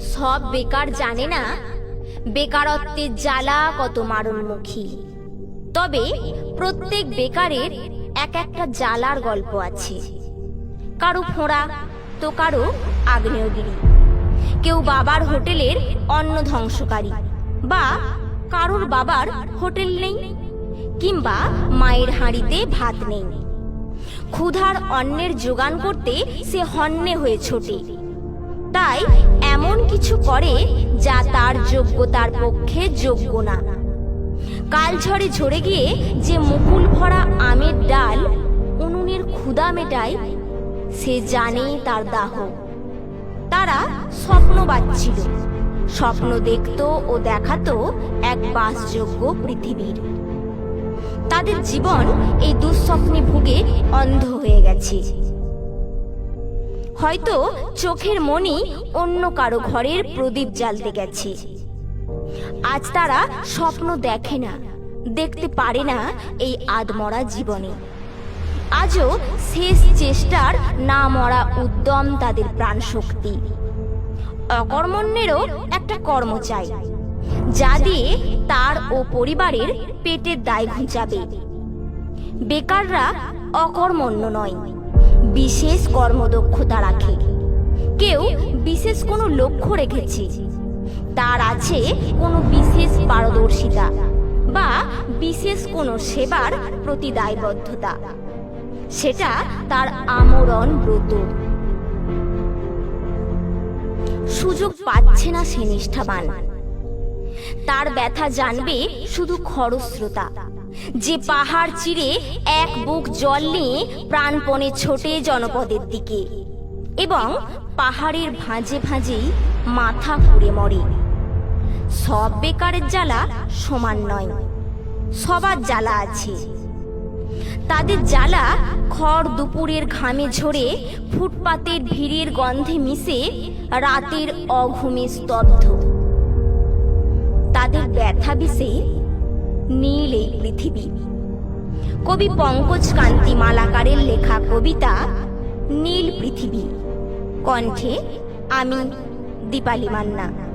সব বেকার জানে না। বেকারত্বের জ্বালা কত মারণমুখী। তবে প্রত্যেক বেকারের এক একটা জ্বালার গল্প আছে। কারও ফোঁড়া, তো কারও আগ্নেয়গিরি। কেউ বাবার হোটেলের অন্ন ধ্বংসকারী বা কারোর বাবার হোটেল নেই কিংবা মায়ের হাঁড়িতে ভাত নেই। ক্ষুধার অন্নের যোগান করতে সে হন্যে হয়ে ছোটে। তাই এমন কিছু করে যা তার যোগ্যতার পক্ষে যোগ্য না। কাল ঝড়ে ঝরে গিয়ে যে মুকুল ভরা আমের ডাল উনুনের ক্ষুদা মেটায়, সে জানে তার দাহ। তারা স্বপ্ন বাচ্ছিল স্বপ্ন দেখত ও দেখাতো এক বাসযোগ্য পৃথিবীর। তাদের জীবন এই দুঃস্বপ্নে ভুগে অন্ধ হয়ে গেছে। হয়তো চোখের মনি অন্য কারও ঘরের প্রদীপ জ্বালতে গেছে। আজ তারা স্বপ্ন দেখে না, দেখতে পারে না এই আদমরা জীবনে। আজও শেষ চেষ্টার না মরা উদ্যম তাদের প্রাণ শক্তি অকর্মণ্যেরও একটা কর্ম চাই, যা দিয়ে তার ও পরিবারের পেটের দায় ঘুচাবে। বেকাররা অকর্মণ্য নয়। বিশেষ কর্মদক্ষতা রাখে। কেউ বিশেষ কোনো লক্ষ্য রেখেছে। তার আছে কোনো বিশেষ পারদর্শিতা বা বিশেষ কোনো সেবার প্রতি দায়বদ্ধতা সেটা তার আমরণ ব্রত। সুযোগ পাচ্ছে না সে নিষ্ঠাবান। তার ব্যথা জানবে শুধু খরস্রোতা। যে পাহাড় চিরে এক বুক জল নিয়ে প্রাণপণে ছোটে জনপদের দিকে এবং পাহাড়ের ভাঁজে ভাঁজেই মাথা ঘুরে মরে। সব বেকারের জ্বালা সমান নয়, সবার জ্বালা আছে। তাদের জ্বালা খড় দুপুরের ঘামে ঝরে ফুটপাতের ভিড়ের গন্ধে মিশে রাতের অঘুমে স্তব্ধ। তাদের ব্যথা বিষে নীল এই পৃথিবী। কবি পঙ্কজ কান্তি মালাকারের লেখা কবিতা নীল পৃথিবী। কণ্ঠে আমি দীপালি মান্না।